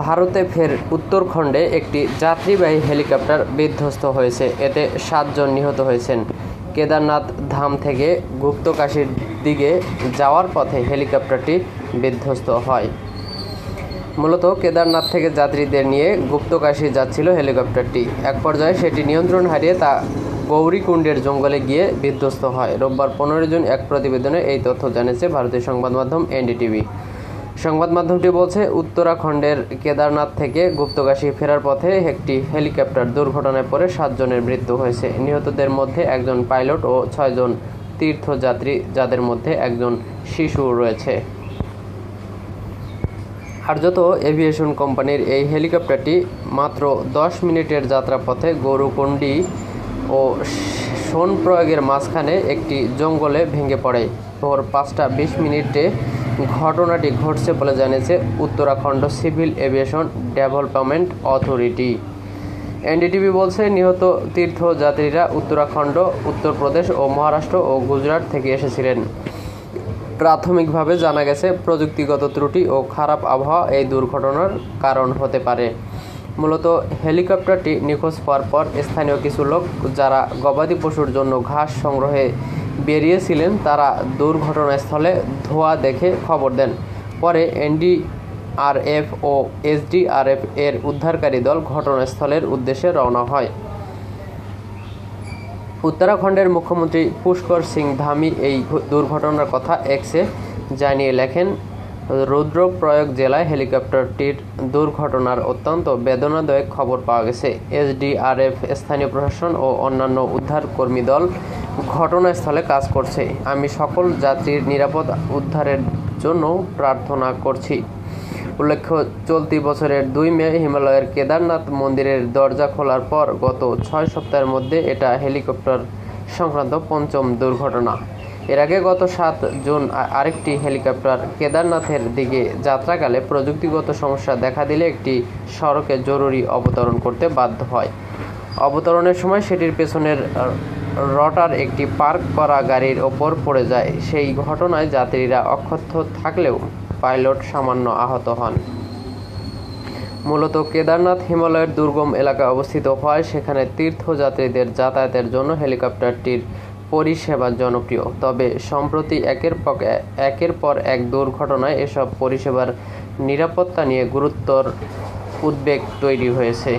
ভারতে ফের উত্তরখণ্ডে একটি যাত্রীবাহী হেলিকপ্টার বিধ্বস্ত হয়েছে। এতে সাতজন নিহত হয়েছেন। কেদারনাথ ধাম থেকে গুপ্তকাশীর দিকে যাওয়ার পথে হেলিকপ্টারটি বিধ্বস্ত হয়। মূলত কেদারনাথ থেকে যাত্রীদের নিয়ে গুপ্তকাশী যাচ্ছিল হেলিকপ্টারটি। এক পর্যায়ে সেটি নিয়ন্ত্রণ হারিয়ে তা গৌরীকুণ্ডের জঙ্গলে গিয়ে বিধ্বস্ত হয়। রোববার পনেরো জুন এক প্রতিবেদনে এই তথ্য জানিয়েছে ভারতীয় সংবাদ মাধ্যম এনডিটিভি। সংবাদ মাধ্যমটি বলছে, উত্তরাখণ্ডের কেদারনাথ থেকে গুপ্তকাশী ফেরার পথে একটি হেলিকপ্টার দুর্ঘটনায় পড়ে সাতজনের মৃত্যু হয়েছে। নিহতদের মধ্যে একজন পাইলট ও ছয়জন তীর্থযাত্রী, যাদের মধ্যে একজন শিশু রয়েছে। আর্যত এভিয়েশন কোম্পানির এই হেলিকপ্টারটি মাত্র দশ মিনিটের যাত্রাপথে গৌরকুণ্ডি ও সোনপ্রয়াগের মাঝখানে একটি জঙ্গলে ভেঙে পড়ে। ভোর পাঁচটা বিশ মিনিটে ঘটনাটি ঘটছে বলে জানিয়েছে Uttarakhand civil aviation development authority. NDTV বলছে, নিহত তীর্থযাত্রীরা উত্তরাখণ্ড, উত্তরপ্রদেশ ও মহারাষ্ট্র ও গুজরাট থেকে এসেছিলেন। প্রাথমিকভাবে জানা গেছে, প্রযুক্তিগত ত্রুটি ও খারাপ আবহাওয়া এই দুর্ঘটনার কারণ হতে পারে। মূলত হেলিকপ্টারটি নিখোঁজ হওয়ার পর স্থানীয় কিছু লোক, যারা গবাদি পশুর জন্য ঘাস সংগ্রহে বেরিয়েছিলেন, তারা দুর্ঘটনাস্থলে ধোঁয়া দেখে খবর দেন। পরে এনডিআরএফ ও এসডিআরএফ এর উদ্ধারকারী দল ঘটনাস্থলের উদ্দেশ্যে রওনা হয়। উত্তরাখণ্ডের মুখ্যমন্ত্রী পুষ্কর সিং ধামি এই দুর্ঘটনার কথা এক্সে জানিয়ে লেখেন, রুদ্রপ্রয়াগ জেলায় হেলিকপ্টারটির দুর্ঘটনার অত্যন্ত বেদনাদায়ক খবর পাওয়া গেছে। এসডিআরএফ, স্থানীয় প্রশাসন ও অন্যান্য উদ্ধারকর্মী দল ঘটনাস্থলে কাজ করছে। আমি সকল যাত্রীর নিরাপদ উদ্ধারের জন্য প্রার্থনা করছি। উল্লেখ্য, চলতি বছরের দুই মে হিমালয়ের কেদারনাথ মন্দিরের দরজা খোলার পর গত ছয় সপ্তাহের মধ্যে এটা হেলিকপ্টার সংক্রান্ত পঞ্চম দুর্ঘটনা। এর আগে গত সাত জুন আরেকটি হেলিকপ্টার কেদারনাথের দিকে যাত্রাকালে প্রযুক্তিগত সমস্যা দেখা দিলে একটি সড়কে জরুরি অবতরণ করতে বাধ্য হয়। অবতরণের সময় সেটির পেছনের রটার একটি পার্ক করা গাড়ির ওপর পড়ে যায়। সেই ঘটনায় যাত্রীরা অক্ষত থাকলেও পাইলট সামান্য আহত হন। মূলত কেদারনাথ হিমালয়ের দুর্গম এলাকায় অবস্থিত হওয়ায় সেখানে তীর্থযাত্রীদের যাতায়াতের জন্য হেলিকপ্টারটির পরিষেবা জনপ্রিয়। তবে সম্প্রতি একের পর একের পর এক দুর্ঘটনায় এসব পরিষেবার নিরাপত্তা নিয়ে গুরুত্বর উদ্বেগ তৈরি হয়েছে।